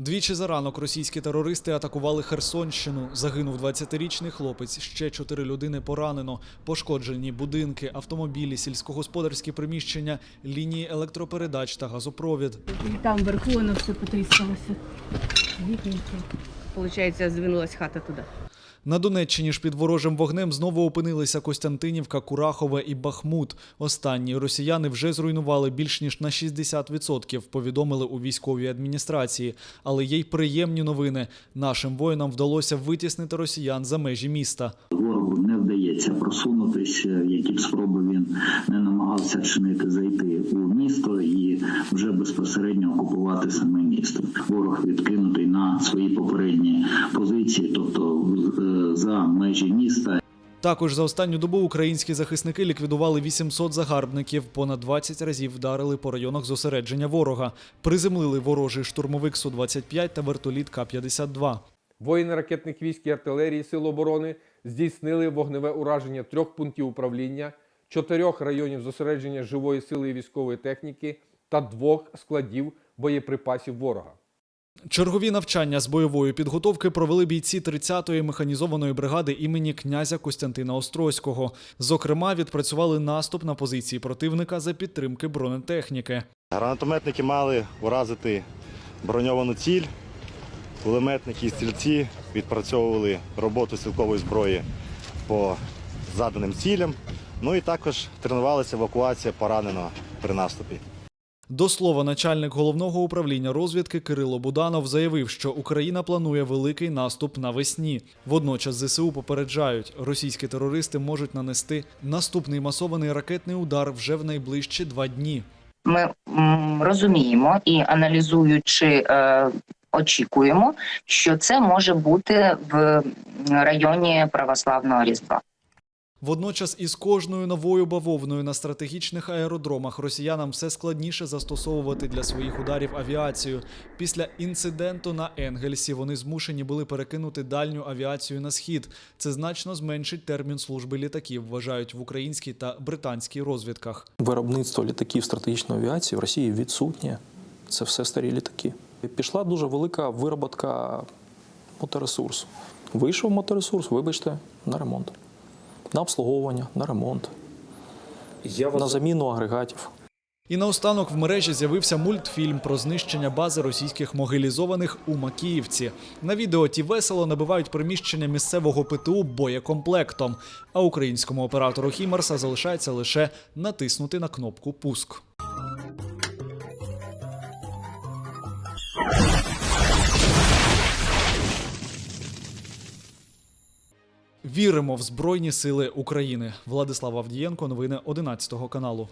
Двічі за ранок російські терористи атакували Херсонщину. Загинув 20-річний хлопець. Ще чотири людини поранено. Пошкоджені будинки, автомобілі, сільськогосподарські приміщення, лінії електропередач та газопровід. Там вверху воно все потріскалося. Вікники. Получається, звинулась хата туди. На Донеччині ж під ворожим вогнем знову опинилися Костянтинівка, Курахове і Бахмут. Останні росіяни вже зруйнували більш ніж на 60%, повідомили у військовій адміністрації. Але є й приємні новини. Нашим воїнам вдалося витіснити росіян за межі міста. Вдається просунутися, які б спроби він не намагався чинити зайти у місто і вже безпосередньо окупувати саме місто. Ворог відкинутий на свої попередні позиції, тобто е, за межі міста. Також за останню добу українські захисники ліквідували 800 загарбників, понад 20 разів вдарили по районах зосередження ворога, приземлили ворожий штурмовик Су-25 та вертоліт К-52. Воїни ракетних військ і артилерії Сил оборони здійснили вогневе ураження трьох пунктів управління, чотирьох районів зосередження живої сили і військової техніки та двох складів боєприпасів ворога. Чергові навчання з бойової підготовки провели бійці 30-ї механізованої бригади імені князя Костянтина Острозького. Зокрема, відпрацювали наступ на позиції противника за підтримки бронетехніки. Гранатометники мали уразити броньовану ціль. Кулеметники і стрільці відпрацьовували роботу стрілкової зброї по заданим цілям. Ну і також тренувалася евакуація пораненого при наступі. До слова, начальник головного управління розвідки Кирило Буданов заявив, що Україна планує великий наступ навесні. Водночас ЗСУ попереджають, російські терористи можуть нанести наступний масований ракетний удар вже в найближчі два дні. ми розуміємо і аналізуючи, е, очікуємо, що це може бути в районі православного різдва. Водночас із кожною новою бавовною на стратегічних аеродромах росіянам все складніше застосовувати для своїх ударів авіацію. Після інциденту на Енгельсі вони змушені були перекинути дальню авіацію на схід. Це значно зменшить термін служби літаків, вважають в українській та британській розвідках. Виробництво літаків стратегічної авіації в Росії відсутнє. Це все старі літаки. Пішла дуже велика вироботка моторесурсу. Вийшов моторесурс, вибачте, на ремонт. На обслуговування, на ремонт, Я на заміну агрегатів. І наостанок в мережі з'явився мультфільм про знищення бази російських могилізованих у Макіївці. На відео ті весело набивають приміщення місцевого ПТУ боєкомплектом. А українському оператору Хімарса залишається лише натиснути на кнопку Пуск. Віримо в Збройні Сили України. Владислав Авдієнко, новини 11 каналу.